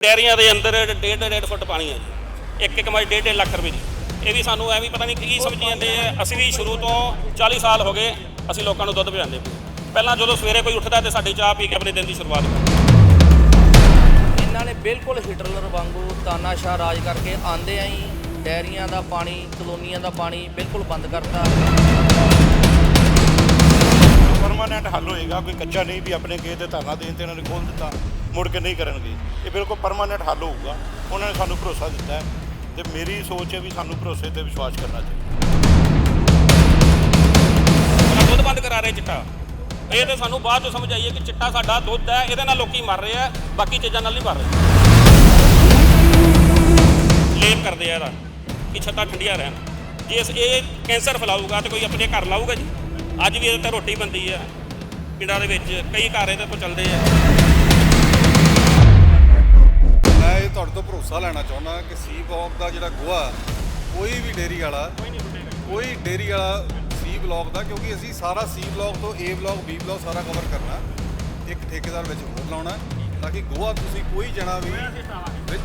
ਡੈਰੀਆਂ ਦੇ ਅੰਦਰ ਡੇਢ ਡੇਢ ਫੁੱਟ ਪਾਣੀ ਹੈ ਜੀ। ਇੱਕ ਇੱਕ ਮੱਝ ਡੇਢ ਡੇਢ ਲੱਖ ਰੁਪਏ ਦੀ। ਇਹ ਵੀ ਸਾਨੂੰ ਐਵੇਂ ਪਤਾ ਨਹੀਂ ਕੀ ਸਮਝੀ ਜਾਂਦੇ ਆ। ਅਸੀਂ ਵੀ ਸ਼ੁਰੂ ਤੋਂ 40 ਸਾਲ ਹੋ ਗਏ ਅਸੀਂ ਲੋਕਾਂ ਨੂੰ ਦੁੱਧ ਪਿਆਉਂਦੇ ਪਹਿਲਾਂ ਜਦੋਂ ਸਵੇਰੇ ਕੋਈ ਉੱਠਦਾ ਤੇ ਸਾਡੀ ਚਾਹ ਪੀ ਕੇ ਆਪਣੇ ਦਿਨ ਦੀ ਸ਼ੁਰੂਆਤ ਕਰਦਾ ਇਹਨਾਂ ਨੇ ਬਿਲਕੁਲ ਹਿਟਲਰ ਵਾਂਗੂ ਤਾਨਾਸ਼ਾਹ ਰਾਜ ਕਰਕੇ ਆਂਦੇ ਆਂ ਹੀ ਡੈਰੀਆਂ ਦਾ ਪਾਣੀ ਕਲੋਨੀਆਂ ਦਾ ਪਾਣੀ ਬਿਲਕੁਲ ਬੰਦ ਕਰਤਾ। ਪਰਮਾਨੈਂਟ ਹੱਲ ਹੋਏਗਾ ਕੋਈ ਕੱਚਾ ਨਹੀਂ ਵੀ ਆਪਣੇ ਕਿਸੇ ਤੇ ਧਰਨਾ ਦੇਣ ਤੇ ਇਹਨਾਂ ਨੇ ਖੋਲ ਦਿੱਤਾ। ਮੁੜ ਕੇ ਨਹੀਂ ਕਰਨਗੇ। ਇਹ ਬਿਲਕੁਲ ਪਰਮਾਨੈਂਟ ਹੱਲ ਹੋਊਗਾ। ਉਹਨਾਂ ਨੇ ਸਾਨੂੰ ਭਰੋਸਾ ਦਿੱਤਾ ਹੈ ਤੇ ਮੇਰੀ ਸੋਚ ਹੈ ਵੀ ਸਾਨੂੰ ਭਰੋਸੇ ਤੇ ਵਿਸ਼ਵਾਸ ਕਰਨਾ ਚਾਹੀਦਾ ਦੁੱਧ ਬੰਦ ਕਰਾ ਰਹੇ ਚਿੱਟਾ। ਇਹ ਤੇ ਸਾਨੂੰ ਬਾਅਦ ਚ ਸਮਝ ਆਈਏ ਕਿ ਚਿੱਟਾ ਸਾਡਾ ਦੁੱਧ ਹੈ, ਇਹਦੇ ਨਾਲ ਲੋਕੀ ਮਰ ਰਹੇ ਆ, ਬਾਕੀ ਚੀਜ਼ਾਂ ਨਾਲ ਨਹੀਂ ਮਰ ਰਹੇ। ਲੇਪ ਕਰਦੇ ਆ ਇਹਦਾ ਕਿ ਛੱਤਾਂ ਠੰਡੀਆਂ ਰਹਿਣ। ਜੇ ਇਸ- ਇਹ ਕੈਂਸਰ ਫੈਲਾਊਗਾ ਤੇ ਕੋਈ ਆਪਣੇ ਘਰ ਲਾਊਗਾ ਜੀ। ਅੱਜ ਵੀ ਇਹਦੇ ਤੇ ਰੋਟੀ ਬੰਦੀ ਹੈ ਪਿੰਡਾਂ ਦੇ ਵਿੱਚ ਕਈ ਘਰ ਇਹਦੇ ਤੋਂ ਚੱਲਦੇ ਆ। ਤੁਹਾਡੇ ਤੋਂ ਭਰੋਸਾ ਲੈਣਾ ਚਾਹੁੰਦਾ ਕਿ ਸੀ ਬਲੌਕ ਦਾ ਜਿਹੜਾ ਗੋਹਾ ਕੋਈ ਵੀ ਡੇਰੀ ਵਾਲਾ, ਕੋਈ ਡੇਰੀ ਵਾਲਾ ਸੀ ਬਲੌਕ ਦਾ, ਕਿਉਂਕਿ ਅਸੀਂ ਸਾਰਾ ਸੀ ਬਲੌਕ ਤੋਂ ਏ ਬਲੌਕ ਬੀ ਬਲੌਕ ਸਾਰਾ ਕਵਰ ਕਰਨਾ, ਇੱਕ ਠੇਕੇਦਾਰ ਵਿੱਚ ਹੋਰ ਲਾਉਣਾ, ਤਾਂ ਕਿ ਗੋਹਾ ਤੁਸੀਂ ਕੋਈ ਜਣਾ ਵੀ ਵਿੱਚ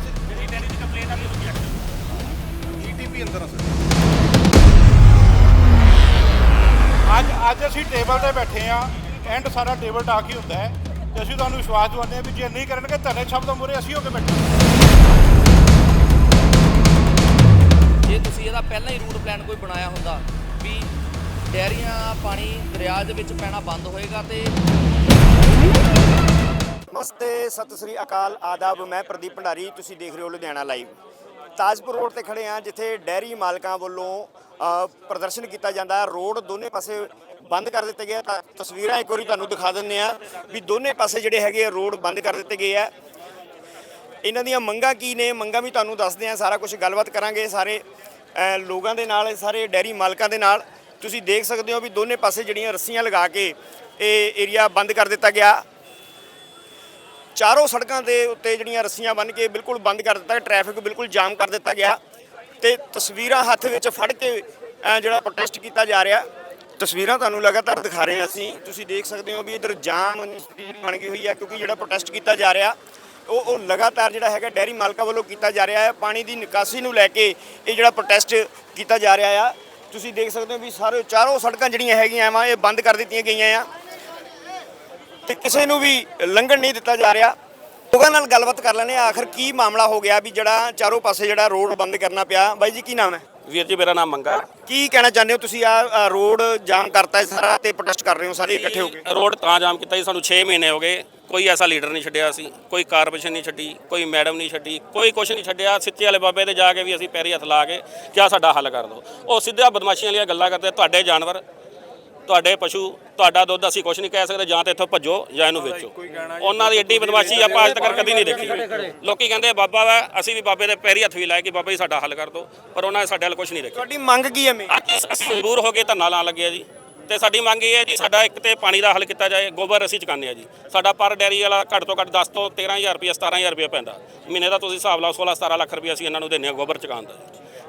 ਈਟੀਪੀ ਅੰਦਰ ਆ ਅੱਜ ਅੱਜ ਅਸੀਂ ਟੇਬਲ ਤੇ ਬੈਠੇ ਆ ਐਂਡ ਸਾਰਾ ਟੇਬਲ ਟਾਕ ਹੀ ਹੁੰਦਾ ਹੈ, ਤੇ ਅਸੀਂ ਤੁਹਾਨੂੰ ਵਿਸ਼ਵਾਸ ਦਿਵਾਉਂਦੇ ਹਾਂ ਵੀ ਜੇ ਨਹੀਂ ਕਰਨਗੇ, ਧਰਨੇ ਸ਼ਬਦ ਮੂਹਰੇ, ਅਸੀਂ ਹੋ ਕੇ ਬੈਠੇ ਜੇ ਇਹਦਾ ਪਹਿਲਾਂ ਹੀ ਰੂਟ ਪਲਾਨ ਕੋਈ ਬਣਾਇਆ ਹੁੰਦਾ ਵੀ ਡੈਰੀਆਂ, ਪਾਣੀ ਦਰਿਆ ਦੇ ਵਿੱਚ ਪੈਣਾ ਬੰਦ ਹੋਏਗਾ ਤੇ ਨਮਸਤੇ, ਸਤਿ ਸ੍ਰੀ ਅਕਾਲ, ਆਦਾਬ। ਮੈਂ ਪ੍ਰਦੀਪ ਭੰਡਾਰੀ, ਤੁਸੀਂ ਦੇਖ ਰਹੇ ਹੋ ਲੁਧਿਆਣਾ ਲਾਈਵ ਤਾਜਪੁਰ ਰੋਡ ਤੇ ਖੜੇ ਆ ਜਿੱਥੇ ਡੈਰੀ ਮਾਲਕਾਂ ਵੱਲੋਂ ਪ੍ਰਦਰਸ਼ਨ ਕੀਤਾ ਜਾਂਦਾ ਰੋਡ ਦੋਨੇ ਪਾਸੇ ਬੰਦ ਕਰ ਦਿੱਤੇ ਗਏ ਤਾਂ ਤਸਵੀਰਾਂ ਇੱਕ ਵਾਰੀ ਤੁਹਾਨੂੰ ਦਿਖਾ ਦਿੰਨੇ ਆ ਵੀ ਦੋਨੇ ਪਾਸੇ ਜਿਹੜੇ ਹੈਗੇ ਆ ਰੋਡ ਬੰਦ ਕਰ ਦਿੱਤੇ ਗਏ ਆ। ਇਹਨਾਂ ਦੀਆਂ ਮੰਗਾਂ ਕੀ ਨੇ? ਮੰਗਾਂ ਵੀ ਤੁਹਾਨੂੰ ਦੱਸਦੇ ਆ ਸਾਰਾ ਕੁਝ ਗੱਲਬਾਤ ਕਰਾਂਗੇ। ਸਾਰੇ ਲੋਕਾਂ ਦੇ ਨਾਲ, ਸਾਰੇ ਡੈਰੀ ਮਾਲਕਾਂ ਦੇ ਨਾਲ, ਤੁਸੀਂ ਦੇਖ ਸਕਦੇ ਹੋ ਵੀ ਦੋਨੇ ਪਾਸੇ ਜਿਹੜੀਆਂ ਰੱਸੀਆਂ ਲਗਾ ਕੇ ਇਹ ਏਰੀਆ ਬੰਦ ਕਰ ਦਿੱਤਾ ਗਿਆ। ਚਾਰੋਂ ਸੜਕਾਂ ਦੇ ਉੱਤੇ ਜਿਹੜੀਆਂ ਰੱਸੀਆਂ ਬੰਨ ਕੇ ਬਿਲਕੁਲ ਬੰਦ ਕਰ ਦਿੱਤਾ ਟ੍ਰੈਫਿਕ ਬਿਲਕੁਲ ਜਾਮ ਕਰ ਦਿੱਤਾ ਗਿਆ ਤੇ ਤਸਵੀਰਾਂ ਹੱਥ ਵਿੱਚ ਫੜ ਕੇ ਜਿਹੜਾ ਪ੍ਰੋਟੈਸਟ ਕੀਤਾ ਜਾ ਰਿਹਾ। ਤਸਵੀਰਾਂ ਤੁਹਾਨੂੰ ਲਗਾਤਾਰ ਦਿਖਾ ਰਹੇ ਹਾਂ ਅਸੀਂ। ਤੁਸੀਂ ਦੇਖ ਸਕਦੇ ਹੋ ਵੀ ਇਧਰ ਜਾਮ ਬਣ ਗਈ ਹੋਈ ਹੈ ਕਿਉਂਕਿ ਜਿਹੜਾ ਪ੍ਰੋਟੈਸਟ ਕੀਤਾ ਜਾ ਰਿਹਾ ਉਹ ਉਹ ਲਗਾਤਾਰ ਜਿਹੜਾ ਹੈਗਾ ਡੈਰੀ ਮਾਲਕਾਂ ਵੱਲੋਂ ਕੀਤਾ ਜਾ ਰਿਹਾ ਹੈ। ਪਾਣੀ ਦੀ ਨਿਕਾਸੀ ਨੂੰ ਲੈ ਕੇ ਇਹ ਜਿਹੜਾ ਪ੍ਰੋਟੈਸਟ ਕੀਤਾ ਜਾ ਰਿਹਾ ਆ। ਤੁਸੀਂ ਦੇਖ ਸਕਦੇ ਹੋ ਵੀ ਸਾਰੇ ਚਾਰੋਂ ਸੜਕਾਂ ਜਿਹੜੀਆਂ ਹੈਗੀਆਂ ਵਾ, ਇਹ ਬੰਦ ਕਰ ਦਿੱਤੀਆਂ ਗਈਆਂ ਆ। ਤੇ ਕਿਸੇ ਨੂੰ ਵੀ ਲੰਘਣ ਨਹੀਂ ਦਿੱਤਾ ਜਾ ਰਿਹਾ। ਲੋਕਾਂ ਨਾਲ ਗੱਲਬਾਤ ਕਰ ਲੈਣੇ ਆਖਰ ਕੀ ਮਾਮਲਾ ਹੋ ਗਿਆ ਵੀ ਜਿਹੜਾ ਚਾਰੋਂ ਪਾਸੇ ਜਿਹੜਾ ਰੋਡ ਬੰਦ ਕਰਨਾ ਪਿਆ? ਬਾਈ ਜੀ, ਕੀ ਨਾਮ ਹੈ? ਵੀਰ ਜੀ ਮੇਰਾ ਨਾਮ ਮੰਗਾ। ਕੀ ਕਹਿਣਾ ਚਾਹੁੰਦੇ ਹੋ? ਤੁਸੀਂ ਆ ਰੋਡ ਜਾਮ ਕਰਤਾ ਹੈ ਸਾਰਾ ਤੇ ਪ੍ਰੋਟੈਸਟ ਕਰ ਰਹੇ ਹੋ ਸਾਰੇ ਇਕੱਠੇ ਹੋ ਕੇ। ਰੋਡ ਤਾਂ ਜਾਮ ਕੀਤਾ ਜੀ ਸਾਨੂੰ 6 ਮਹੀਨੇ ਹੋ ਗਏ। ਕੋਈ ਐਸਾ ਲੀਡਰ ਨਹੀਂ ਛੱਡਿਆ ਅਸੀਂ ਕੋਈ ਕਾਰਪੋਰੇਸ਼ਨ ਨਹੀਂ ਛੱਡੀ ਕੋਈ ਮੈਡਮ ਨਹੀਂ ਛੱਡੀ ਕੋਈ ਕੁਛ ਨਹੀਂ ਛੱਡਿਆ। ਸਿੱਚੇ ਵਾਲੇ ਬਾਬੇ ਤੇ ਜਾ ਕੇ ਵੀ ਅਸੀਂ ਪੈਰੀ ਹੱਥ ਲਾ ਕੇ ਕਿਆ ਸਾਡਾ ਹੱਲ ਕਰ ਦਿਓ ਉਹ ਸਿੱਧਾ ਬਦਮਾਸ਼ੀਆਂ ਵਾਲੀਆਂ ਗੱਲਾਂ ਕਰਦੇ ਤੁਹਾਡੇ ਜਾਨਵਰ। ਤੁਹਾਡੇ ਪਸ਼ੂ ਤੁਹਾਡਾ ਦੁੱਧ ਅਸੀਂ ਕੁਛ ਨਹੀਂ ਕਹਿ ਸਕਦੇ ਜਾਂ ਤੇ ਇੱਥੋਂ ਭੱਜੋ ਜਾਂ ਇਹਨੂੰ ਵੇਚੋ। ਉਹਨਾਂ ਦੀ ਐਡੀ ਬਦਮਾਸ਼ੀ ਆਪਾਂ ਅੱਜ ਤੱਕ ਕਦੀ ਨਹੀਂ ਦੇਖੀ। ਲੋਕੀ ਕਹਿੰਦੇ ਬਾਬਾ ਵਾ ਅਸੀਂ ਵੀ ਬਾਬੇ ਦੇ ਪੈਰੀ ਹੱਥ ਵੀ ਲਾਏ ਕਿ ਬਾਬਾ ਜੀ ਸਾਡਾ ਹੱਲ ਕਰ ਦਿਓ। ਪਰ ਉਹਨਾਂ ਨੇ ਸਾਡੇ ਹੱਲ ਕੁਛ ਨਹੀਂ ਦੇਖਿਆ। ਤੁਹਾਡੀ ਮੰਗ ਕੀ ਹੈ ਮੇ ਮਜਬੂਰ ਹੋ ਕੇ ਧਰਨਾ ਲਾਉਣ ਲੱਗੇ ਆ ਜੀ। ਤੇ ਸਾਡੀ ਮੰਗ ਇਹ ਹੈ ਜੀ ਸਾਡਾ ਇੱਕ ਤੇ ਪਾਣੀ ਦਾ ਹੱਲ ਕੀਤਾ ਜਾਏ ਗੋਬਰ ਅਸੀਂ ਚੁਕਾਉਂਦੇ ਆ ਜੀ। ਸਾਡਾ ਪਰ ਡੈਰੀ ਵਾਲਾ ਘੱਟ ਤੋਂ ਘੱਟ 10 ਤੋਂ 13000 ਰੁਪਏ 17000 ਰੁਪਏ ਪੈਂਦਾ। ਮਹੀਨੇ ਦਾ ਤੁਸੀਂ ਹਿਸਾਬ ਲਾਓ 16 17 ਲੱਖ ਰੁਪਏ ਅਸੀਂ ਇਹਨਾਂ ਨੂੰ ਦਿੰਦੇ ਆ ਗੋਬਰ ਚੁਕਾਉਣ ਦਾ।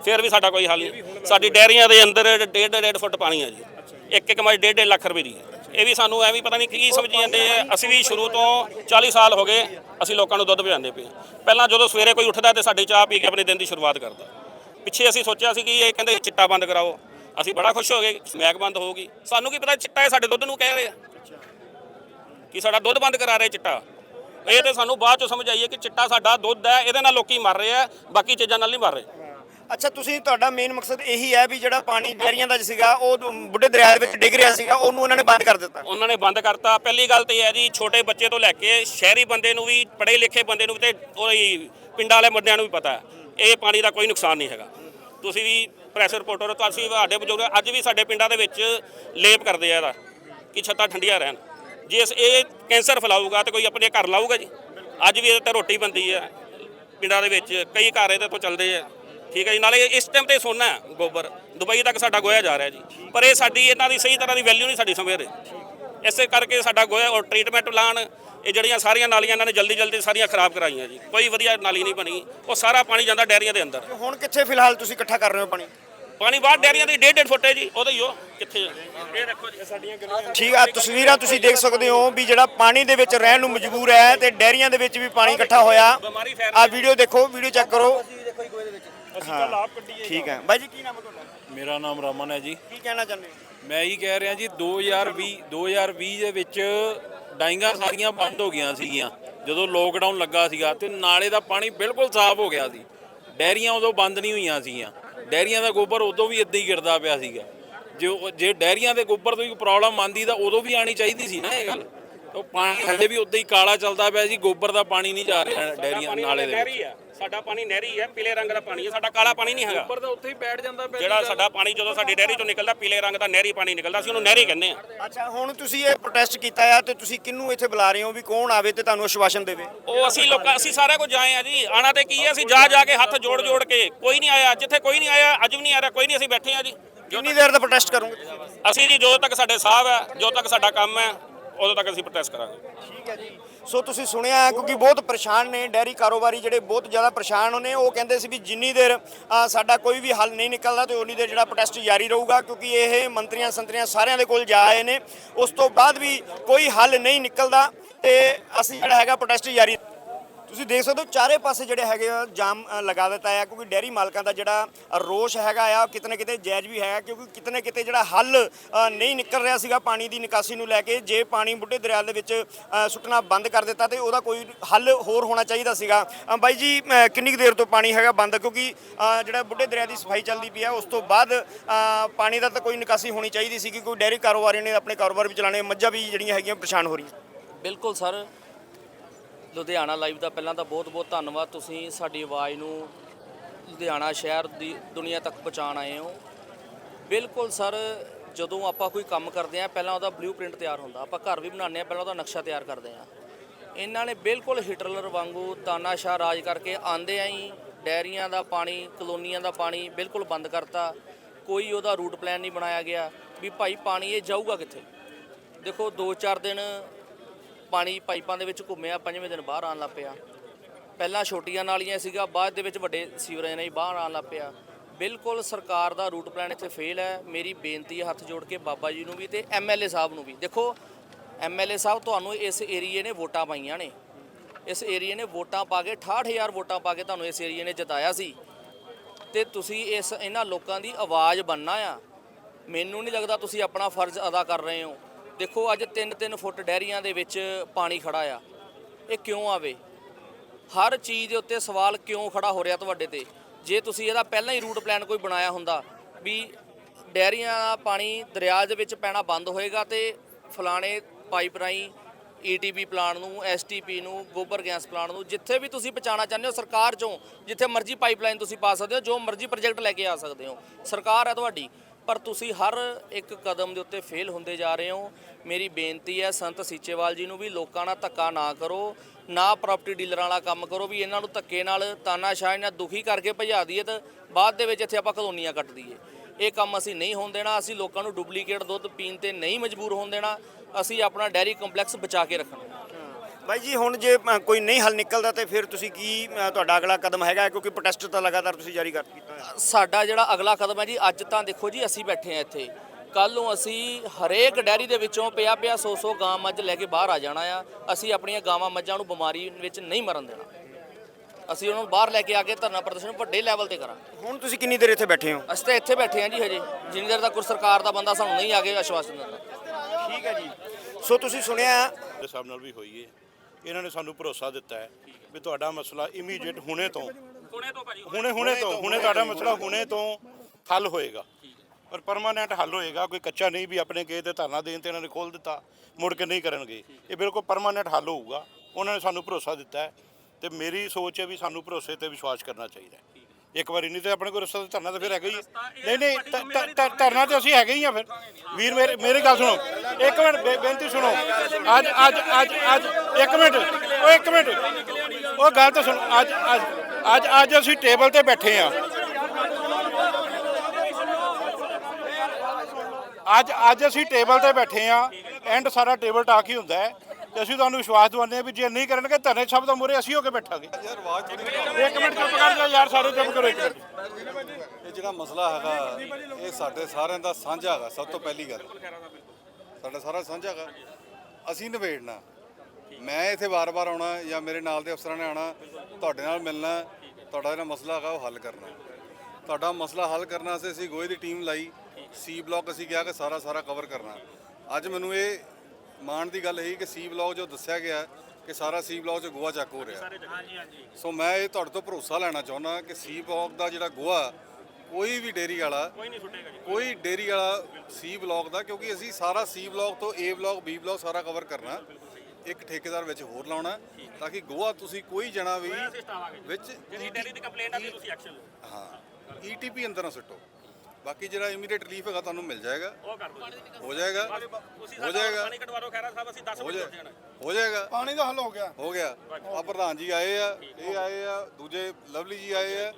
ਫਿਰ ਵੀ ਸਾਡਾ ਕੋਈ ਹੱਲ ਨਹੀਂ। ਸਾਡੀ ਡੈਰੀਆਂ ਦੇ ਅੰਦਰ ਡੇਢ ਡੇਢ ਫੁੱਟ ਪਾਣੀ ਹੈ ਜੀ। ਇੱਕ ਇੱਕ ਮੱਝ ਡੇਢ ਡੇਢ ਲੱਖ ਰੁਪਏ ਦੀ ਹੈ। ਇਹ ਵੀ ਸਾਨੂੰ ਐਵੇਂ ਪਤਾ ਨਹੀਂ ਕੀ ਸਮਝੀ ਜਾਂਦੇ ਆ। ਅਸੀਂ ਵੀ ਸ਼ੁਰੂ ਤੋਂ 40 ਸਾਲ ਹੋ ਗਏ ਅਸੀਂ ਲੋਕਾਂ ਨੂੰ ਦੁੱਧ ਪਿਆਉਂਦੇ ਪਏ ਪਹਿਲਾਂ ਜਦੋਂ ਸਵੇਰੇ ਕੋਈ ਉੱਠਦਾ ਤੇ ਸਾਡੀ ਚਾਹ ਪੀ ਕੇ ਆਪਣੇ ਦਿਨ ਦੀ ਸ਼ੁਰੂਆਤ ਕਰਦਾ। ਪਿੱਛੇ ਅਸੀਂ ਸੋਚਿਆ ਸੀ ਕਿ ਇਹ ਕਹਿੰਦੇ ਚਿੱਟਾ ਬੰਦ ਕਰਾਓ। ਅਸੀਂ ਬੜਾ ਖੁਸ਼ ਹੋ ਗਏ, ਸਮੈਕ ਬੰਦ ਹੋਊਗੀ ਸਾਨੂੰ ਕੀ ਪਤਾ ਚਿੱਟਾ ਇਹ ਸਾਡੇ ਦੁੱਧ ਨੂੰ ਕਹਿ ਰਹੇ। ਆ ਕਿ ਸਾਡਾ ਦੁੱਧ ਬੰਦ ਕਰਾ ਰਹੇ ਚਿੱਟਾ। ਇਹ ਤੇ ਸਾਨੂੰ ਬਾਅਦ ਚ ਸਮਝ ਆਈਏ ਕਿ ਚਿੱਟਾ ਸਾਡਾ ਦੁੱਧ ਹੈ, ਇਹਦੇ ਨਾਲ ਲੋਕੀ ਮਰ ਰਹੇ ਆ, ਬਾਕੀ ਚੀਜ਼ਾਂ ਨਾਲ ਨਹੀਂ ਮਰ ਰਹੇ। ਅੱਛਾ, ਤੁਸੀਂ, ਤੁਹਾਡਾ ਮੇਨ ਮਕਸਦ ਇਹੀ ਹੈ ਵੀ ਜਿਹੜਾ ਪਾਣੀ ਡੈਰੀਆਂ ਦਾ ਸੀਗਾ, ਉਹ ਬੁੱਢੇ ਦਰਿਆ ਦੇ ਵਿੱਚ ਡਿੱਗ ਰਿਹਾ ਸੀਗਾ, ਉਹਨੂੰ ਉਹਨਾਂ ਨੇ ਬੰਦ ਕਰ ਦਿੱਤਾ। ਉਹਨਾਂ ਨੇ ਬੰਦ ਕਰਤਾ। ਪਹਿਲੀ ਗੱਲ ਤੇ ਇਹ ਹੈ ਜੀ, ਛੋਟੇ ਬੱਚੇ ਤੋਂ ਲੈ ਕੇ ਸ਼ਹਿਰੀ ਬੰਦੇ ਨੂੰ ਵੀ ਪੜ੍ਹੇ ਲਿਖੇ ਬੰਦੇ ਨੂੰ ਵੀ ਤੇ ਉਹ ਪਿੰਡਾਂ ਵਾਲੇ ਬੰਦਿਆਂ ਨੂੰ ਵੀ ਪਤਾ ਹੈ। ਇਹ ਪਾਣੀ ਦਾ ਕੋਈ ਨੁਕਸਾਨ ਨਹੀਂ ਹੈਗਾ। ਤੁਸੀਂ ਵੀ ਪ੍ਰੈਸ ਰਿਪੋਰਟਰ ਹੋ ਤੁਸੀਂ ਸਾਡੇ ਬਜ਼ੁਰਗ ਅੱਜ ਵੀ ਸਾਡੇ ਪਿੰਡਾਂ ਦੇ ਵਿੱਚ ਲੇਪ ਕਰਦੇ ਆ ਇਹਦਾ, ਕਿ ਛੱਤਾਂ ਠੰਡੀਆਂ ਰਹਿਣ। ਜੇ ਇਸ- ਇਹ ਕੈਂਸਰ ਫੈਲਾਊਗਾ ਤੇ ਕੋਈ ਆਪਣੇ ਘਰ ਲਾਊਗਾ ਜੀ? ਅੱਜ ਵੀ ਇਹਦੇ ਤੇ ਰੋਟੀ ਬੰਦੀ ਹੈ। ਪਿੰਡਾਂ ਦੇ ਵਿੱਚ ਕਈ ਘਰ ਇਹਦੇ ਤੋਂ ਚੱਲਦੇ ਆ। ਠੀਕ ਹੈ ਜੀ ਨਾਲੇ ਇਸ ਟਾਈਮ ਤੇ ਸੋਨਾ ਹੈ ਗੋਬਰ ਦੁਬਈ ਤੱਕ ਸਾਡਾ ਗੋਇਆ ਜਾ ਰਿਹਾ ਜੀ। ਪਰ ਇਹ ਸਾਡੀ ਇਹਨਾਂ ਦੀ ਸਹੀ ਤਰ੍ਹਾਂ ਦੀ ਵੈਲਿਊ ਨਹੀਂ ਸਾਡੀ ਸਮਝਦੇ ਇਸੇ ਕਰਕੇ ਸਾਡਾ ਗੋਇਆ ਔਰ ਟ੍ਰੀਟਮੈਂਟ ਲਾਣ ਇਹ ਜਿਹੜੀਆਂ ਸਾਰੀਆਂ ਨਾਲੀਆਂ ਇਹਨਾਂ ਨੇ ਜਲਦੀ ਜਲਦੀ ਸਾਰੀਆਂ ਖਰਾਬ ਕਰਾਈਆਂ ਜੀ। ਕੋਈ ਵਧੀਆ ਨਾਲੀ ਨਹੀਂ ਬਣੀ ਉਹ ਸਾਰਾ ਪਾਣੀ ਜਾਂਦਾ ਡੈਰੀਆਂ ਦੇ ਅੰਦਰ। ਹੁਣ ਕਿੱਥੇ ਫਿਲਹਾਲ ਤੁਸੀਂ ਇਕੱਠਾ ਕਰ ਰਹੇ ਹੋ ਪਾਣੀ? ਪਾਣੀ ਬਾਹਰ ਡੈਰੀਆਂ ਦੀ 1.5 ਫੁੱਟ ਹੈ ਜੀ ਉਹਦਾ ਹੀ ਉਹ ਕਿੱਥੇ ਇਹ ਦੇਖੋ ਜੀ ਸਾਡੀਆਂ ਗਲੀਆਂ ਠੀਕ ਆ ਤਸਵੀਰਾਂ ਤੁਸੀਂ ਦੇਖ ਸਕਦੇ ਹੋ ਵੀ ਜਿਹੜਾ ਪਾਣੀ ਦੇ ਵਿੱਚ ਰਹਿਣ ਨੂੰ ਮਜਬੂਰ ਹੈ ਤੇ ਡੈਰੀਆਂ ਦੇ ਵਿੱਚ ਵੀ ਪਾਣੀ ਇਕੱਠਾ ਹੋਇਆ। ਆ ਵੀਡੀਓ ਦੇਖੋ ਵੀਡੀਓ ਚੈੱਕ ਕਰੋ। ਅਸੀਂ ਕੱਲ ਆਪ ਕੱਢੀਏ ਠੀਕ ਹੈ। ਬਾਈ ਜੀ ਕੀ ਨਾਮ ਹੈ ਤੁਹਾਡਾ? ਮੇਰਾ ਨਾਮ ਰਮਨ ਹੈ ਜੀ। ਕੀ ਕਹਿਣਾ ਚਾਹੁੰਦੇ ਹੋ? ਮੈਂ ਇਹ ਕਹਿ ਰਿਹਾ ਜੀ 2020 2020 ਦੇ ਵਿੱਚ ਡਾਈਆਂ ਸਾਰੀਆਂ ਬੰਦ ਹੋ ਗਈਆਂ ਸੀਗੀਆਂ। ਜਦੋਂ ਲੋਕਡਾਊਨ ਲੱਗਾ ਸੀਗਾ ਤੇ ਨਾਲੇ ਦਾ ਪਾਣੀ ਬਿਲਕੁਲ ਸਾਫ਼ ਹੋ ਗਿਆ ਸੀ। ਡੈਰੀਆਂ ਉਦੋਂ ਬੰਦ ਨਹੀਂ ਹੋਈਆਂ ਸੀਗੀਆਂ। ਡੈਰੀਆਂ ਦਾ ਗੋਬਰ ਉਦੋਂ ਵੀ ਇੱਦਾਂ ਹੀ ਗਿਰਦਾ ਪਿਆ ਸੀਗਾ। ਜੋ ਜੇ ਡੈਰੀਆਂ ਦੇ ਗੋਬਰ ਤੋਂ ਕੋਈ ਪ੍ਰੋਬਲਮ ਆਂਦੀ ਤਾਂ ਉਦੋਂ ਵੀ ਆਣੀ ਚਾਹੀਦੀ ਸੀ ਨਾ ਇਹ ਗੱਲ। ਉਹ ਪਾਣੀ ਹਲੇ ਵੀ ਉਦਾਂ ਹੀ ਕਾਲਾ ਚੱਲਦਾ ਪਿਆ ਸੀ ਗੋਬਰ ਦਾ ਪਾਣੀ ਨਹੀਂ ਜਾ ਰਿਹਾ ਡੈਰੀਆਂ ਨਾਲੇ ਦੇ ਵਿੱਚ। ਸਾਡਾ ਪਾਣੀ ਨਹਿਰੀ ਹੈ ਪੀਲੇ ਰੰਗ ਦਾ ਪਾਣੀ ਹੈ ਸਾਡਾ ਕਾਲਾ ਪਾਣੀ ਨਹੀਂ ਹੈਗਾ। ਗੋਬਰ ਤਾਂ ਉੱਥੇ ਹੀ ਬੈਠ ਜਾਂਦਾ ਪਿਆ ਜਿਹੜਾ ਸਾਡਾ ਪਾਣੀ ਜਦੋਂ ਸਾਡੀ ਡੈਰੀ ਚੋਂ ਨਿਕਲਦਾ ਪੀਲੇ ਰੰਗ ਦਾ ਨਹਿਰੀ ਪਾਣੀ ਨਿਕਲਦਾ ਸੀ ਉਹਨੂੰ ਨਹਿਰੀ ਕਹਿੰਦੇ ਆ ਅੱਛਾ ਹੁਣ ਤੁਸੀਂ ਇਹ ਪ੍ਰੋਟੈਸਟ ਕੀਤਾ ਆ ਤੇ ਤੁਸੀਂ ਕਿਹਨੂੰ ਇੱਥੇ ਬੁਲਾ ਰਹੇ ਹੋ ਵੀ ਕੌਣ ਆਵੇ ਤੇ ਤੁਹਾਨੂੰ ਆਸ਼ਵਾਸਨ ਦੇਵੇ? ਉਹ ਅਸੀਂ ਲੋਕਾਂ ਅਸੀਂ ਸਾਰਿਆਂ ਕੋ ਜਾਏ ਆ ਜੀ। ਆਣਾ ਤੇ ਕੀ ਹੈ? ਅਸੀਂ ਜਾ ਜਾ ਕੇ ਹੱਥ ਜੋੜ ਜੋੜ ਕੇ ਕੋਈ ਨਹੀਂ ਆਇਆ। ਜਿੱਥੇ ਕੋਈ ਨਹੀਂ ਆਇਆ ਅੱਜ ਵੀ ਨਹੀਂ ਆ ਰਿਹਾ ਕੋਈ ਨਹੀਂ ਅਸੀਂ ਬੈਠੇ ਆ ਜੀ। ਕਿੰਨੀ ਦੇਰ ਦਾ ਪ੍ਰੋਟੈਸਟ ਕਰੋਗੇ? ਅਸੀਂ ਜੀ ਜਦੋਂ ਤੱਕ ਸਾਡੇ ਸਾਹਬ ਹੈ ਜਦੋਂ ਤੱਕ ਸਾਡਾ ਕੰਮ ਹੈ ਉਦੋਂ ਤੱਕ ਅਸੀਂ ਪ੍ਰੋਟੈਸਟ ਕਰਾਂਗੇ। ਠੀਕ ਹੈ ਜੀ। ਸੋ ਤੁਸੀਂ ਸੁਣਿਆ ਹੈ ਕਿਉਂਕਿ ਬਹੁਤ ਪਰੇਸ਼ਾਨ ਨੇ ਡੈਰੀ ਕਾਰੋਬਾਰੀ ਜਿਹੜੇ ਬਹੁਤ ਜ਼ਿਆਦਾ ਪਰੇਸ਼ਾਨ ਨੇ ਉਹ ਕਹਿੰਦੇ ਸੀ ਵੀ ਜਿੰਨੀ ਦੇਰ ਅ, ਸਾਡਾ ਕੋਈ ਵੀ ਹੱਲ ਨਹੀਂ ਨਿਕਲਦਾ ਤੇ ਉਨੀ ਦੇਰ ਜਿਹੜਾ ਪ੍ਰੋਟੈਸਟ ਜਾਰੀ ਰਹੂਗਾ ਕਿਉਂਕਿ ਇਹ ਮੰਤਰੀਆਂ ਸੰਤਰੀਆਂ ਸਾਰਿਆਂ ਦੇ ਕੋਲ ਜਾ ਆਏ ਨੇ। ਉਸ ਤੋਂ ਬਾਅਦ ਵੀ ਕੋਈ ਹੱਲ ਨਹੀਂ ਨਿਕਲਦਾ ਤੇ ਅਸੀਂ ਜਿਹੜਾ ਹੈਗਾ ਪ੍ਰੋਟੈਸਟ ਜਾਰੀ ਤੁਸੀਂ ਦੇਖ ਸਕਦੇ ਹੋ ਚਾਰੇ ਪਾਸੇ ਜਿਹੜੇ ਹੈਗੇ ਆ ਜਾਮ ਲਗਾ ਦਿੱਤਾ ਹੈ ਕਿਉਂਕਿ ਡੈਰੀ ਮਾਲਕਾਂ ਦਾ ਜਿਹੜਾ ਰੋਸ਼ ਹੈਗਾ ਆ, ਉਹ ਕਿਤੇ ਨਾ ਕਿਤੇ ਜਾਇਜ਼ ਵੀ ਹੈ ਕਿਉਂਕਿ ਕਿਤੇ ਨਾ ਕਿਤੇ ਜਿਹੜਾ ਹੱਲ ਨਹੀਂ ਨਿਕਲ ਰਿਹਾ ਸੀਗਾ ਪਾਣੀ ਦੀ ਨਿਕਾਸੀ ਨੂੰ ਲੈ ਕੇ, ਜੇ ਪਾਣੀ ਬੁੱਢੇ ਦਰਿਆ ਦੇ ਵਿੱਚ ਸੁੱਟਣਾ ਬੰਦ ਕਰ ਦਿੱਤਾ ਤੇ ਉਹਦਾ ਕੋਈ ਹੱਲ ਹੋਰ ਹੋਣਾ ਚਾਹੀਦਾ ਸੀਗਾ। ਬਾਈ ਜੀ ਕਿੰਨੀ ਕੁ ਦੇਰ ਤੋਂ ਪਾਣੀ ਹੈਗਾ ਬੰਦ? ਕਿਉਂਕਿ ਜਿਹੜਾ ਬੁੱਢੇ ਦਰਿਆ ਦੀ ਸਫ਼ਾਈ ਚੱਲਦੀ ਪਈ ਆ, ਉਸ ਤੋਂ ਬਾਅਦ ਪਾਣੀ ਦਾ ਤਾਂ ਕੋਈ ਨਿਕਾਸੀ ਹੋਣੀ ਚਾਹੀਦੀ ਸੀ ਕਿ ਕੋਈ ਡੈਰੀ ਕਾਰੋਬਾਰੀ ਨੇ ਆਪਣੇ ਕਾਰੋਬਾਰ ਵੀ ਚਲਾਣੇ ਮੱਝਾਂ ਵੀ ਜਿਹੜੀਆਂ ਹੈਗੀਆਂ ਪਰੇਸ਼ਾਨ ਹੋ ਰਹੀਆਂ। ਬਿਲਕੁਲ, ਸਰ। ਲੁਧਿਆਣਾ ਲਾਈਵ ਦਾ ਪਹਿਲਾਂ ਤਾਂ ਬਹੁਤ-ਬਹੁਤ ਧੰਨਵਾਦ। ਤੁਸੀਂ ਸਾਡੀ ਆਵਾਜ਼ ਨੂੰ ਲੁਧਿਆਣਾ ਸ਼ਹਿਰ ਦੀ ਦੁਨੀਆ ਤੱਕ ਪਹੁੰਚਾਉਣ ਆਏ ਹੋ। ਬਿਲਕੁਲ ਸਰ, ਜਦੋਂ ਆਪਾਂ ਕੋਈ ਕੰਮ ਕਰਦੇ ਆ ਪਹਿਲਾਂ ਉਹਦਾ ਬਲੂਪ੍ਰਿੰਟ ਤਿਆਰ ਹੁੰਦਾ। ਆਪਾਂ ਘਰ ਵੀ ਬਣਾਉਂਦੇ ਆ ਪਹਿਲਾਂ ਉਹਦਾ ਨਕਸ਼ਾ ਤਿਆਰ ਕਰਦੇ ਆ ਇਹਨਾਂ ਨੇ ਬਿਲਕੁਲ ਹਿਟਲਰ ਵਾਂਗੂ ਤਾਨਾਸ਼ਾਹ ਰਾਜ ਕਰਕੇ ਆਂਦੇ ਆਈ ਡੈਰੀਆਂ ਦਾ ਪਾਣੀ, ਕਲੋਨੀਆਂ ਦਾ ਪਾਣੀ ਬਿਲਕੁਲ ਬੰਦ ਕਰਤਾ। ਕੋਈ ਉਹਦਾ ਰੂਟ ਪਲਾਨ ਨਹੀਂ ਬਣਾਇਆ ਗਿਆ ਵੀ ਭਾਈ ਪਾਣੀ ਇਹ ਜਾਊਗਾ ਕਿੱਥੇ? ਦੇਖੋ 2-4 ਦਿਨ ਪਾਣੀ ਪਾਈਪਾਂ ਦੇ ਵਿੱਚ ਘੁੰਮਿਆ, ਪੰਜਵੇਂ ਦਿਨ ਬਾਹਰ ਆਉਣ ਲੱਗ ਪਿਆ। ਪਹਿਲਾਂ ਛੋਟੀਆਂ ਨਾਲੀਆਂ ਸੀਗਾ, ਬਾਅਦ ਦੇ ਵਿੱਚ ਵੱਡੇ ਸੀਵਰੇਜ ਨਾਲ ਬਾਹਰ ਆਉਣ ਲੱਗ ਪਿਆ। ਬਿਲਕੁਲ ਸਰਕਾਰ ਦਾ ਰੂਟ ਪਲਾਨ ਇੱਥੇ ਫੇਲ ਹੈ। ਮੇਰੀ ਬੇਨਤੀ ਹੈ ਹੱਥ ਜੋੜ ਕੇ ਬਾਬਾ ਜੀ ਨੂੰ ਵੀ ਤੇ ਐਮਐਲਏ ਸਾਹਿਬ ਨੂੰ ਵੀ। ਦੇਖੋ ਐਮਐਲਏ ਸਾਹਿਬ ਤੁਹਾਨੂੰ ਇਸ ਏਰੀਏ ਨੇ ਵੋਟਾਂ ਪਾਈਆਂ ਨੇ। ਇਸ ਏਰੀਏ ਨੇ ਵੋਟਾਂ ਪਾ ਕੇ 68000 ਵੋਟਾਂ ਪਾ ਕੇ ਤੁਹਾਨੂੰ ਇਸ ਏਰੀਏ ਨੇ ਜਿਤਾਇਆ ਸੀ। ਤੇ ਤੁਸੀਂ ਇਸ, ਇਹਨਾਂ ਲੋਕਾਂ ਦੀ ਆਵਾਜ਼ ਬਣਨਾ ਆ। ਮੈਨੂੰ ਨਹੀਂ ਲੱਗਦਾ ਤੁਸੀਂ ਆਪਣਾ ਫਰਜ਼ ਅਦਾ ਕਰ ਰਹੇ ਹੋ। ਦੇਖੋ, ਅੱਜ 3-3 ਫੁੱਟ ਡੈਰੀਆਂ ਦੇ ਵਿੱਚ ਪਾਣੀ ਖੜਾ ਆ। ਇਹ ਕਿਉਂ ਆਵੇ? ਹਰ ਚੀਜ਼ ਦੇ ਉੱਤੇ ਸਵਾਲ ਕਿਉਂ ਖੜਾ ਹੋ ਰਿਹਾ ਤੁਹਾਡੇ ਤੇ? ਜੇ ਤੁਸੀਂ ਇਹਦਾ ਪਹਿਲਾਂ ਹੀ ਰੂਟ ਪਲਾਨ ਕੋਈ ਬਣਾਇਆ ਹੁੰਦਾ ਵੀ ਡੈਰੀਆਂ ਦਾ ਪਾਣੀ ਦਰਿਆ ਦੇ ਵਿੱਚ ਪੈਣਾ ਬੰਦ ਹੋਏਗਾ ਤੇ ਫਲਾਣੇ ਪਾਈਪ ਰਾਹੀਂ ਈਟੀਪੀ ਪਲਾਂਟ ਨੂੰ ਐਸਟੀਪੀ ਨੂੰ, ਗੋਬਰ ਗੈਸ ਪਲਾਂਟ ਨੂੰ, ਜਿੱਥੇ ਵੀ ਤੁਸੀਂ ਪਹੁੰਚਾਉਣਾ ਚਾਹੁੰਦੇ ਹੋ, ਸਰਕਾਰ ਚੋਂ ਜਿੱਥੇ ਮਰਜ਼ੀ ਪਾਈਪਲਾਈਨ ਤੁਸੀਂ ਪਾ ਸਕਦੇ ਹੋ, ਜੋ ਮਰਜ਼ੀ ਪ੍ਰੋਜੈਕਟ ਲੈ ਕੇ ਆ ਸਕਦੇ ਹੋ। ਸਰਕਾਰ ਹੈ ਤੁਹਾਡੀ। ਪਰ ਤੁਸੀਂ ਹਰ ਇੱਕ ਕਦਮ ਦੇ ਉੱਤੇ ਫੇਲ ਹੁੰਦੇ ਜਾ ਰਹੇ ਹੋ। ਮੇਰੀ ਬੇਨਤੀ ਹੈ, ਸੰਤ ਸੀਚੇਵਾਲ ਜੀ ਨੂੰ ਵੀ ਲੋਕਾਂ ਨਾਲ ਧੱਕਾ ਨਾ ਕਰੋ, ਨਾ ਪ੍ਰਾਪਰਟੀ ਡੀਲਰਾਂ ਵਾਲਾ ਕੰਮ ਕਰੋ, ਵੀ ਇਹਨਾਂ ਨੂੰ ਧੱਕੇ ਨਾਲ ਤਾਨਾਸ਼ਾਹ ਇਹਨਾਂ ਦੁਖੀ ਕਰਕੇ ਭਜਾ ਦਈਏ ਤਾਂ ਬਾਅਦ ਦੇ ਵਿੱਚ ਇੱਥੇ ਆਪਾਂ ਕਲੋਨੀਆਂ ਕੱਟ ਦਈਏ। ਇਹ ਕੰਮ ਅਸੀਂ ਨਹੀਂ ਹੋਣ ਦੇਣਾ, ਅਸੀਂ ਲੋਕਾਂ ਨੂੰ ਡੁਪਲੀਕੇਟ ਦੁੱਧ ਪੀਣ ਤੇ ਨਹੀਂ ਮਜਬੂਰ ਹੋਣ ਦੇਣਾ, ਅਸੀਂ ਆਪਣਾ ਡੈਰੀ ਕੰਪਲੈਕਸ ਬਚਾ ਕੇ ਰੱਖਣਾ। ਬਾਈ ਜੀ ਹੁਣ ਜੇ ਅ, ਕੋਈ ਨਹੀਂ ਹੱਲ ਨਿਕਲਦਾ ਤੇ ਫਿਰ ਤੁਸੀਂ ਕੀ ਅ, ਤੁਹਾਡਾ ਅਗਲਾ ਕਦਮ ਹੈਗਾ? ਕਿਉਂਕਿ ਪ੍ਰੋਟੈਸਟ ਤਾਂ ਲਗਾਤਾਰ ਤੁਸੀਂ ਜਾਰੀ ਕਰ ਕੀਤਾ ਹੈ ਸਾਡਾ ਜਿਹੜਾ ਅਗਲਾ ਕਦਮ ਹੈ ਜੀ ਅੱਜ ਤਾਂ ਦੇਖੋ ਜੀ ਅਸੀਂ ਬੈਠੇ ਆ ਇੱਥੇ। ਕੱਲ ਨੂੰ ਅਸੀਂ ਹਰੇਕ ਡੈਰੀ ਦੇ ਵਿੱਚੋਂ ਪਿਆ ਪਿਆ 100 100 ਗਾਂ ਮੱਝ ਲੈ ਕੇ ਬਾਹਰ ਆ ਜਾਣਾ ਆ। ਅਸੀਂ ਆਪਣੀਆਂ ਗਾਵਾਂ ਮੱਝਾਂ ਨੂੰ ਬਿਮਾਰੀ ਵਿੱਚ ਨਹੀਂ ਮਰਨ ਦੇਣਾ। ਅਸੀਂ ਉਹਨਾਂ ਨੂੰ ਬਾਹਰ ਲੈ ਕੇ ਆ ਕੇ ਧਰਨਾ ਪ੍ਰਦਰਸ਼ਨ ਵੱਡੇ ਲੈਵਲ ਤੇ ਕਰਾਂਗੇ। ਹੁਣ ਤੁਸੀਂ ਕਿੰਨੀ ਦੇਰ ਇੱਥੇ ਬੈਠੇ ਹੋ? ਅਸੀਂ ਤਾਂ ਇੱਥੇ ਬੈਠੇ ਆ ਜੀ ਹਜੇ। ਜਿੰਨੀ ਦੇਰ ਤੱਕ ਕੋਈ ਸਰਕਾਰ ਦਾ ਬੰਦਾ ਸਾਨੂੰ ਨਹੀਂ ਆ ਕੇ ਆਸ਼ਵਾਸਨ ਦਿੰਦਾ। ਠੀਕ ਹੈ ਜੀ। ਸੋ ਤੁਸੀਂ ਸੁਣਿਆ ਦੇ ਹਿਸਾਬ ਨਾਲ ਵੀ ਹੋਈ ਹੈ ਇਹਨਾਂ ਨੇ ਸਾਨੂੰ ਭਰੋਸਾ ਦਿੱਤਾ ਹੈ ਵੀ ਤੁਹਾਡਾ ਮਸਲਾ ਇਮੀਡੀਏਟ ਹੁਣੇ ਤੋਂ ਹੁਣੇ ਤੋਂ ਭਾਜੀ ਹੁਣੇ ਹੁਣੇ ਤੋਂ ਹੁਣੇ ਤੁਹਾਡਾ ਮਸਲਾ ਹੁਣੇ ਤੋਂ ਹੱਲ ਹੋਏਗਾ। ਪਰ ਪਰਮਾਨੈਂਟ ਹੱਲ ਹੋਏਗਾ ਕੋਈ ਕੱਚਾ ਨਹੀਂ ਵੀ ਆਪਣੇ ਗਏ ਤੇ ਧਰਨਾ ਦੇਣ ਤੇ ਇਹਨਾਂ ਨੇ ਖੋਲ ਦਿੱਤਾ ਮੁੜ ਕੇ ਨਹੀਂ ਕਰਨਗੇ। ਇਹ ਬਿਲਕੁਲ ਪਰਮਾਨੈਂਟ ਹੱਲ ਹੋਊਗਾ ਉਹਨਾਂ ਨੇ ਸਾਨੂੰ ਭਰੋਸਾ ਦਿੱਤਾ ਹੈ ਤੇ ਮੇਰੀ ਸੋਚ ਹੈ ਵੀ ਸਾਨੂੰ ਭਰੋਸੇ ਤੇ ਵਿਸ਼ਵਾਸ ਕਰਨਾ ਚਾਹੀਦਾ ਹੈ। ਇੱਕ ਵਾਰੀ ਨਹੀਂ ਤੇ ਆਪਣੇ ਕੋਲ ਰਸਤਾ ਤੇ ਧਰਨਾ ਤਾਂ ਫਿਰ ਹੈਗਾ ਹੀ ਹੈ। ਨਹੀਂ ਨਹੀਂ ਧ- ਧ- ਧ- ਧਰਨਾ ਤੇ ਅਸੀਂ ਹੈਗੇ ਹੀ ਆ ਫਿਰ। ਵੀਰ ਮੇਰੇ ਮੇਰੀ ਗੱਲ ਸੁਣੋ। ਇੱਕ ਮਿੰਟ ਬੇ- ਬੇਨਤੀ ਸੁਣੋ। ਅੱਜ ਅੱਜ ਅੱਜ ਅੱਜ ਇੱਕ ਮਿੰਟ ਉਹ ਇੱਕ ਮਿੰਟ। ਉਹ ਗੱਲ ਤਾਂ ਸੁਣ। ਅੱਜ ਅੱਜ ਅੱਜ ਅੱਜ ਅਸੀਂ ਟੇਬਲ ਤੇ ਬੈਠੇ ਆ। ਅੱਜ ਅੱਜ ਅਸੀਂ ਟੇਬਲ ਤੇ ਬੈਠੇ ਆ। ਐਂਡ ਸਾਰਾ ਟੇਬਲ ਟਾਕ ਹੀ ਹੁੰਦਾ ਹੈ। ਤੇ ਅਸੀਂ ਤੁਹਾਨੂੰ ਵਿਸ਼ਵਾਸ ਦਿਵਾਉਂਦੇ ਹਾਂ ਵੀ ਜੇ ਨਹੀਂ ਕਰਨਗੇ ਧਰਨੇ ਸਭ ਤੋਂ ਮੂਹਰੇ ਅਸੀਂ ਹੋ ਕੇ ਬੈਠਾਂਗੇ। ਯਾਰ ਆਵਾਜ਼ ਇੱਕ ਮਿੰਟ ਚੁੱਪ ਕਰ ਜਾਓ ਯਾਰ, ਸਾਰੇ ਚੁੱਪ ਕਰੋ ਇੱਕ ਮਿੰਟ। ਇਹ ਜਿਹੜਾ ਮਸਲਾ ਹੈਗਾ, ਇਹ ਸਾਡੇ ਸਾਰਿਆਂ ਦਾ ਸਾਂਝਾ ਹੈਗਾ, ਸਭ ਤੋਂ ਪਹਿਲੀ ਗੱਲ। ਸਾਡਾ ਸਾਰਾ ਸਾਂਝਾ ਹੈਗਾ। ਅਸੀਂ ਨਿਬੇੜਨਾ। ਮੈਂ ਇੱਥੇ ਵਾਰ-ਵਾਰ ਆਉਣਾ ਜਾਂ ਮੇਰੇ ਨਾਲ ਦੇ ਅਫਸਰਾਂ ਨੇ ਆਉਣਾ, ਤੁਹਾਡੇ ਨਾਲ ਮਿਲਣਾ, ਤੁਹਾਡਾ ਜਿਹੜਾ ਮਸਲਾ ਹੈਗਾ, ਉਹ ਹੱਲ ਕਰਨਾ। ਤੁਹਾਡਾ ਮਸਲਾ ਹੱਲ ਕਰਨ ਵਾਸਤੇ ਅਸੀਂ ਗੋਏ ਦੀ ਟੀਮ ਲਾਈ ਸੀ ਬਲਾਕ ਅਸੀਂ ਕਿਹਾ ਕਿ ਸਾਰਾ ਸਾਰਾ ਕਵਰ ਕਰਨਾ। ਅੱਜ ਮੈਨੂੰ ਇਹ ਮਾਣ ਦੀ ਗੱਲ ਹੈ ਕਿ ਸੀ ਬਲਾਕ ਜੋ ਦੱਸਿਆ ਗਿਆ ਕਿ ਸਾਰਾ ਸੀ ਬਲਾਕ ਚ ਗੋਆ ਚੱਕ ਹੋ ਰਿਹਾ। ਸੋ ਮੈਂ ਇਹ ਤੁਹਾਡੇ ਤੋਂ ਭਰੋਸਾ ਲੈਣਾ ਚਾਹੁੰਦਾ ਕਿ ਸੀ ਬਲਾਕ ਦਾ ਜਿਹੜਾ ਗੋਆ ਕੋਈ ਵੀ ਡੇਰੀ ਵਾਲਾ ਕੋਈ ਨਹੀਂ ਛੁੱਟੇਗਾ ਜੀ। ਕੋਈ ਡੇਰੀ ਵਾਲਾ ਸੀ ਬਲਾਕ ਦਾ ਕਿਉਂਕਿ ਅਸੀਂ ਸਾਰਾ ਸੀ ਬਲਾਕ ਤੋਂ ਏ ਬਲਾਕ ਬੀ ਬਲਾਕ ਸਾਰਾ ਕਵਰ ਕਰਨਾ। ਇੱਕ ਠੇਕੇਦਾਰ ਵਿੱਚ ਹੋਰ ਲਾਉਣਾ ਤਾਂ ਕਿ ਗੋਆ ਤੁਸੀਂ ਕੋਈ ਜਣਾ ਵੀ ਵਿੱਚ ਜਿਹੜੀ ਡੈਰੀ ਦੀ ਕੰਪਲੇਂਟ ਆਦੀ ਤੁਸੀਂ ਐਕਸ਼ਨ ਲਓ। ਹਾਂ ਈਟੀਪੀ ਅੰਦਰ ਨਾ ਸੁੱਟੋ। ਬਾਕੀ ਜਿਹੜਾ ਇਮੀਡੀਏਟ ਰਿਲੀਫ ਹੈਗਾ ਤੁਹਾਨੂੰ ਮਿਲ ਜਾਏਗਾ। ਉਹ ਕਰ ਦਿਓ। ਹੋ ਜਾਏਗਾ। ਤੁਸੀਂ ਹੋ ਸਾਡਾ ਜਾਏਗਾ। ਪਾਣੀ ਕਟਵਾ ਦਿਓ ਖੈਰਾ ਸਾਹਿਬ ਅਸੀਂ 10 ਹੋ ਮਿੰਟ ਉੱਠ ਜਾਣਾ। ਹੋ ਜਾਏਗਾ। ਪਾਣੀ ਦਾ ਹੱਲ ਹੋ ਗਿਆ। ਹੋ ਗਿਆ। ਆ ਪ੍ਰਧਾਨ ਜੀ ਆਏ ਆ ਇਹ ਆਏ ਆ ਦੂਜੇ ਲਵਲੀ ਜੀ ਆਏ ਆ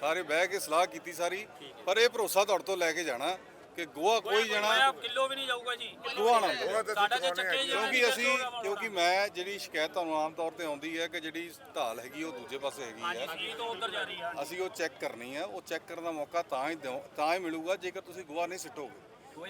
ਸਾਰੇ ਬਹਿ ਕੇ ਸਲਾਹ ਕੀਤੀ ਸਾਰੀ। ਪਰ ਇਹ ਭਰੋਸਾ ਤੁਹਾਡੇ ਤੋਂ ਲੈ ਕੇ ਜਾਣਾ। ਕਿ ਗੋਆ ਕੋਈ ਜਣਾ ਕਿਲੋ ਵੀ ਨਹੀਂ ਜਾਊਗਾ ਜੀ। ਗੋਆ ਨਾ ਸਾਡਾ ਜੇ ਚੱਕੇ ਕਿਉਂਕਿ ਅਸੀਂ ਕਿਉਂਕਿ ਮੈਂ ਜਿਹੜੀ ਸ਼ਿਕਾਇਤ ਤੁਹਾਨੂੰ ਆਮ ਤੌਰ ਤੇ ਆਉਂਦੀ ਹੈ ਕਿ ਜਿਹੜੀ ਢਾਲ ਹੈਗੀ ਉਹ ਦੂਜੇ ਪਾਸੇ ਹੈਗੀ ਹੈ। ਜੀ ਤੋਂ ਉਧਰ ਜਾ ਰਹੀ ਆ ਅਸੀਂ ਉਹ ਚੈੱਕ ਕਰਨੀ ਹੈ ਉਹ ਚੈੱਕ ਕਰਨ ਦਾ ਮੌਕਾ ਤਾਂ ਹੀ ਦਿਓ ਤਾਂ ਹੀ ਮਿਲੂਗਾ ਜੇਕਰ ਤੁਸੀਂ ਗੋਆ ਨਹੀਂ ਸਿੱਟੋਗੇ।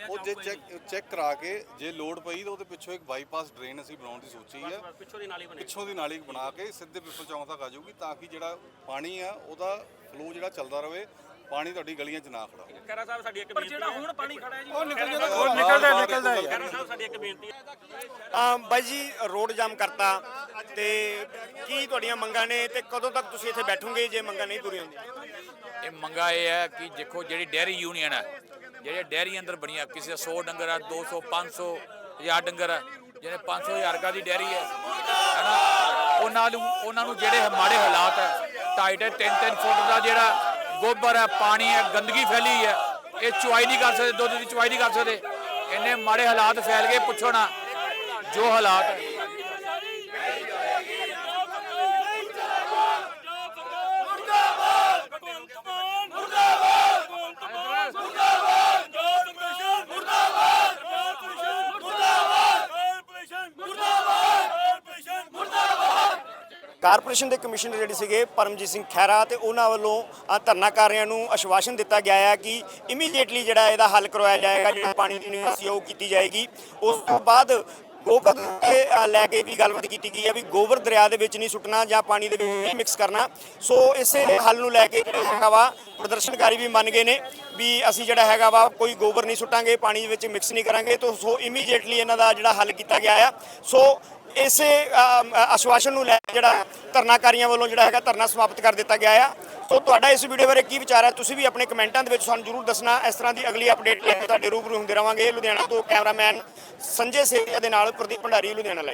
ਉਹ ਜੇ ਚੈੱਕ ਚੈੱਕ ਕਰਾ ਕੇ ਜੇ ਲੋਡ ਪਈ ਤਾਂ ਉਹਦੇ ਪਿੱਛੋਂ ਇੱਕ ਬਾਈਪਾਸ ਡਰੇਨ ਅਸੀਂ ਬਣਾਉਣ ਦੀ ਸੋਚੀ ਹੈ। ਪਿੱਛੋਂ ਦੀ ਨਾਲੀ ਬਣੇ ਪਿੱਛੋਂ ਦੀ ਨਾਲੀ ਬਣਾ ਕੇ ਸਿੱਧੇ ਪਿੱਪਲ ਚੌਂਕ ਤੱਕ ਆ ਜਾਊਗੀ ਤਾਂ ਕਿ ਜਿਹੜਾ ਪਾਣੀ ਆ ਉਹਦਾ ਫਲੋ ਜਿਹੜਾ ਚੱਲਦਾ ਰਵੇ ਪਾਣੀ ਤੁਹਾਡੀ ਗਲੀਆਂ 'ਚ ਨਾ ਖੜਾ ਹੋਵੇ ਖੈਰਾ ਸਾਹਿਬ ਸਾਡੀ ਇੱਕ ਬੇਨਤੀ ਹੈ। ਹੁਣ ਪਾਣੀ ਖੜਾ ਹੈ ਜੀ ਉਹ ਨਿਕਲ ਜਾਂਦਾ ਉਹ ਨਿਕਲਦਾ ਨਿਕਲਦਾ ਯਾਰ ਖੈਰਾ ਸਾਹਿਬ ਸਾਡੀ ਇੱਕ ਬੇਨਤੀ ਹੈ। ਅਮ ਬਾਈ ਜੀ ਰੋਡ ਜਾਮ ਕਰਤਾ ਤੇ ਕੀ ਤੁਹਾਡੀਆਂ ਮੰਗਾਂ ਨੇ ਤੇ ਕਦੋਂ ਤੱਕ ਤੁਸੀਂ ਇੱਥੇ ਬੈਠੋਗੇ ਜੇ ਮੰਗਾਂ ਨਹੀਂ ਪੂਰੀਆਂ ਹੁੰਦੀਆਂ? ਇਹ ਮੰਗਾ ਇਹ ਹੈ ਕਿ ਦੇਖੋ ਜਿਹੜੀ ਡੈਰੀ ਯੂਨੀਅਨ ਹੈ ਜਿਹੜੇ ਡੈਰੀ ਅੰਦਰ ਬਣੀਆਂ ਕਿਸੇ ਦਾ 100 ਡੰਗਰ ਹੈ 200 500 1000 ਡੰਗਰ ਹੈ ਜਿਹਨੇ 500 ਹਜ਼ਾਰ ਰੁਪਏ ਦੀ ਡੈਰੀ ਹੈ ਹੈਨਾ ਉਹਨਾਂ ਨੂੰ ਉਹਨਾਂ ਨੂੰ ਜਿਹੜੇ ਮਾੜੇ ਹਾਲਾਤ ਹੈ ਢਾਈ ਢਾਈ ਤਿੰਨ ਤਿੰਨ ਫੁੱਟ ਦਾ ਜਿਹੜਾ ਗੋਬਰ ਹੈ, ਪਾਣੀ ਹੈ, ਗੰਦਗੀ ਫੈਲੀ ਹੈ। ਇਹ ਚੁਆਈ ਨਹੀਂ ਕਰ ਸਕਦੇ, ਦੁੱਧ ਦੀ ਚੁਆਈ ਨਹੀਂ ਕਰ ਸਕਦੇ। ਇੰਨੇ ਮਾੜੇ ਹਾਲਾਤ ਫੈਲ ਗਏ, ਪੁੱਛੋ ਨਾ, ਜੋ ਹਾਲਾਤ ਹੈ ਕਾਰਪੋਰੇਸ਼ਨ ਦੇ ਕਮਿਸ਼ਨਰ ਜਿਹੜੇ ਸੀਗੇ ਪਰਮਜੀਤ ਸਿੰਘ ਖਹਿਰਾ ਤੇ ਉਹਨਾਂ ਵੱਲੋਂ ਅ, ਧਰਨਾਕਾਰੀਆਂ ਨੂੰ ਆਸ਼ਵਾਸਨ ਦਿੱਤਾ ਗਿਆ ਹੈ ਕਿ ਇਮੀਡੀਏਟਲੀ ਜਿਹੜਾ ਇਹਦਾ ਹੱਲ ਕਰਵਾਇਆ ਜਾਏਗਾ ਜਿਹੜਾ ਪਾਣੀ ਦੀ ਨਿਕਾਸੀ ਉਹ ਕੀਤੀ ਜਾਏਗੀ। ਉਸ ਤੋਂ ਬਾਅਦ ਗੋਬਰ ਦੇ ਲੈ ਕੇ ਵੀ ਗੱਲਬਾਤ ਕੀਤੀ ਗਈ ਹੈ ਵੀ ਗੋਬਰ ਦਰਿਆ ਦੇ ਵਿੱਚ ਨਹੀਂ ਸੁੱਟਣਾ ਜਾਂ ਪਾਣੀ ਦੇ ਵਿੱਚ ਨਹੀਂ ਮਿਕਸ ਕਰਨਾ। ਸੋ ਇਸੇ ਹੱਲ ਨੂੰ ਲੈ ਕੇ ਜਿਹੜਾ ਹੈਗਾ ਵਾ ਪ੍ਰਦਰਸ਼ਨਕਾਰੀ ਵੀ ਮੰਨ ਗਏ ਨੇ ਵੀ ਅਸੀਂ ਜਿਹੜਾ ਹੈਗਾ ਵਾ ਕੋਈ ਗੋਬਰ ਨਹੀਂ ਸੁੱਟਾਂਗੇ ਪਾਣੀ ਦੇ ਵਿੱਚ ਮਿਕਸ ਨਹੀਂ ਕਰਾਂਗੇ। ਤਾਂ ਸੋ ਇਮੀਡੀਏਟਲੀ ਇਹਨਾਂ ਦਾ ਜਿਹੜਾ ਹੱਲ ਕੀਤਾ ਗਿਆ ਆ। ਸੋ ਇਸੇ ਆਸ਼ਵਾਸਨ ਨੂੰ ਲੈ ਜਿਹੜਾ ਧਰਨਾਕਾਰੀਆਂ ਵੱਲੋਂ ਜਿਹੜਾ ਹੈਗਾ ਧਰਨਾ ਸਮਾਪਤ ਕਰ ਦਿੱਤਾ ਗਿਆ ਆ। ਸੋ ਤੁਹਾਡਾ ਇਸ ਵੀਡੀਓ ਬਾਰੇ ਕੀ ਵਿਚਾਰ ਹੈ? ਤੁਸੀਂ ਵੀ ਆਪਣੇ ਕਮੈਂਟਾਂ ਦੇ ਵਿੱਚ ਸਾਨੂੰ ਜਰੂਰ ਦੱਸਣਾ। ਇਸ ਤਰ੍ਹਾਂ ਦੀ ਅਗਲੀ ਅਪਡੇਟ ਲੈ ਕੇ ਤੁਹਾਡੇ ਰੂਬਰੂ ਹੁੰਦੇ ਰਵਾਂਗੇ ਲੁਧਿਆਣਾ ਤੋਂ ਕੈਮਰਾਮੈਨ ਸੰਜੇ ਸੇਠੀਆ ਦੇ ਨਾਲ ਪ੍ਰਦੀਪ ਭੰਡਾਰੀ, ਲੁਧਿਆਣਾ ਲਈ।